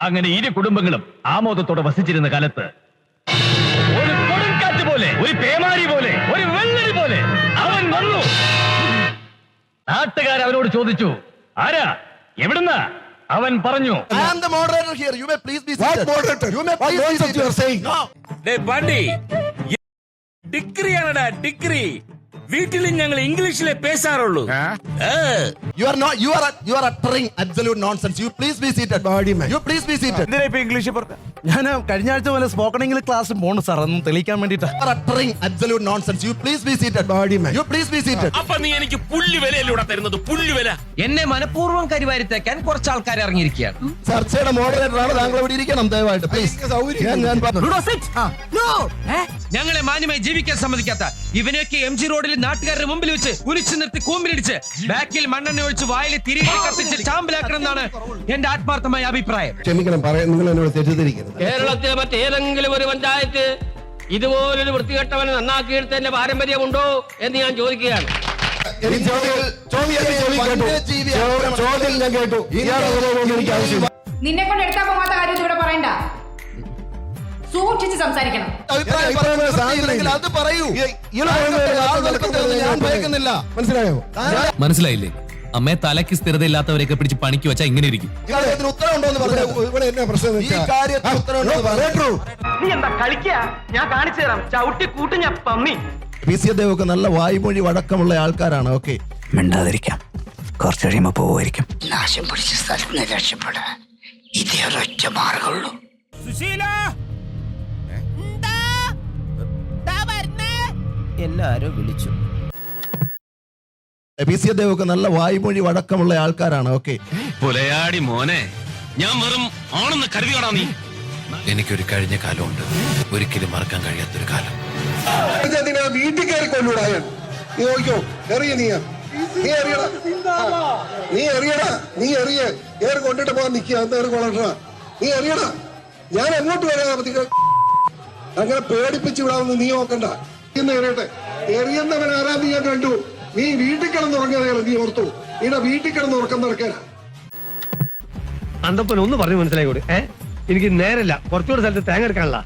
അങ്ങനെ ഇരു കുടുംബങ്ങളും ആമോദത്തോടെ വസിച്ചിരുന്ന കാലത്ത് ഒരു കൊടുങ്കാറ്റ് പോലെ ഒരു പേമാരി പോലെ ഒരു വെള്ളരി പോലെ അവൻ വന്നു നാട്ടുകാർ അവനോട് ചോദിച്ചു ആരാ എവിടുന്ന അവൻ പറഞ്ഞു I am the moderator here. You may please be What seated. moderator? You may What please be nonsense you are seated. saying? No. ഡേ ബണ്ടി ഡിഗ്രിയാണടാ ഡിഗ്രി വീട്ടിലും ഞങ്ങൾ ഇംഗ്ലീഷിലെ പേശാറുള്ളൂ. You are not you are you are uttering absolute nonsense you please be seated you please be seated. എന്തിനാ ഇപ്പൊ English ഞാൻ കഴിഞ്ഞ ആഴ്ച പോലെ സ്പോക്കൺ ഇംഗ്ലീഷ് ക്ലാസ് പോണു സാർ അതൊന്നും തെളിയിക്കാൻ വേണ്ടിട്ട് are are absolute nonsense you please please seated man. You please be seated. അപ്പൊ നീ എനിക്ക് പുല്ല് വിലയിലൂടെ തരുന്നത്? പുല്ല് വില. എന്നെ മനഃപൂർവം കരിവാരിത്തേക്കാൻ കുറച്ച് ആൾക്കാർ ഇറങ്ങിയിരിക്കുകയാണ്. ചർച്ചയുടെ മോഡറേറ്റർ ആണ്. താങ്കൾ ഇവിടെ ഇരിക്കണം ദയവായിട്ട്. പ്ലീസ് ഞാൻ ഞാൻ പറഞ്ഞു. ഞങ്ങളെ മാന്യമായി ജീവിക്കാൻ സമ്മതിക്കാത്ത ഇവനെയൊക്കെ എം ജി റോഡിൽ നാട്ടുകാരുടെ മുമ്പിൽ വെച്ച് ഉരിച്ചു നിർത്തി കൂമ്പിലിടിച്ച് ബാക്കിൽ മണ്ണെണ്ണ ഒഴിച്ച് വായിൽ തിരികെ കത്തിച്ച് ചാമ്പലാക്കണം എന്നാണ് എന്റെ ആത്മാർത്ഥമായ അഭിപ്രായം. ക്ഷമിക്കണം പറയാൻ നിങ്ങൾ എന്നോട് തെറ്റിദ്ധരിക്കരുത്. കേരളത്തിലെ മറ്റേതെങ്കിലും ഒരു പഞ്ചായത്ത് ഇതുപോലൊരു വൃത്തികെട്ടവനെ നന്നാക്കിയെടുത്തതിന്റെ പാരമ്പര്യമുണ്ടോ എന്ന് ഞാൻ ചോദിക്കുകയാണ്. ചോദ്യം ചോദ്യം ഞാൻ കേട്ടു. നിന്നെ കൊണ്ട് എടുക്കാൻ പോകാത്ത കാര്യം ഇവിടെ പറയണ്ട. സൂക്ഷിച്ച് സംസാരിക്കണം. അത് പറയൂ. ഞാൻ ഭയക്കുന്നില്ല മനസ്സിലായോ? മനസ്സിലായില്ലേ? അമ്മയെ തലയ്ക്ക് സ്ഥിരതയില്ലാത്തവരെയൊക്കെ പിടിച്ച് പണിക്ക് വെച്ചാൽ ഇങ്ങനെ ഇരിക്കും. പി സി ഒക്കെ നല്ല വായ്മൊഴി വടക്കമുള്ള ആൾക്കാരാണ്. ഓക്കെ. മിണ്ടാതിരിക്കാം. കുറച്ച് കഴിയുമ്പോ പോവായിരിക്കും നാശം പിടിച്ച സ്ഥലത്ത് രക്ഷപ്പെടാൻ ഇതേ ഒരൊറ്റ മാർഗമുള്ളൂ. എല്ലാരും വിളിച്ചു. പി സി ഒക്കെ നല്ല വായ്മൊഴി വടക്കമുള്ള ആൾക്കാരാണ് ഓക്കെ. പുലയാടി മോനെ ഞാൻ വെറും ആണെന്ന് കരുതിയോടാ നീ. എനിക്കൊരു കഴിഞ്ഞ കാലമുണ്ട്. ഒരിക്കലും മറക്കാൻ കഴിയാത്തൊരു കാലം. വീട്ടിൽ കയറി കൊല്ലൂടായൻ നീ നോക്കിയോ എറിയ നീ. നീ എറിയടാ. നീ എറിയടാ. നീ എറിയ. ഏറ് കൊണ്ടിട്ട് പോകാൻ നിക്കുക അത് ഏറ് കൊള്ളട്ടാ നീ എറിയടാ. ഞാൻ എങ്ങോട്ട് വരാ അങ്ങനെ പേടിപ്പിച്ച് വിടാമെന്ന് നീ നോക്കണ്ട. ഇന്ന് എറിയട്ടെ എറിയുന്നവൻ ആരാന്ന് ഞാൻ കണ്ടു? നീ വീട്ടിൽ കിടന്നുറങ്ങിയതാണ് നീ ഓർത്തു. ഇവിടെ വീട്ടിൽ കിടന്നുറക്കം നടക്കാനാ അന്തപ്പൻ ഒന്ന് പറഞ്ഞു മനസ്സിലായി കൂടി. ഏഹ് എനിക്ക് നേരല്ല കുറച്ചുകൂടെ സ്ഥലത്ത് തേങ്ങ എടുക്കാനുള്ള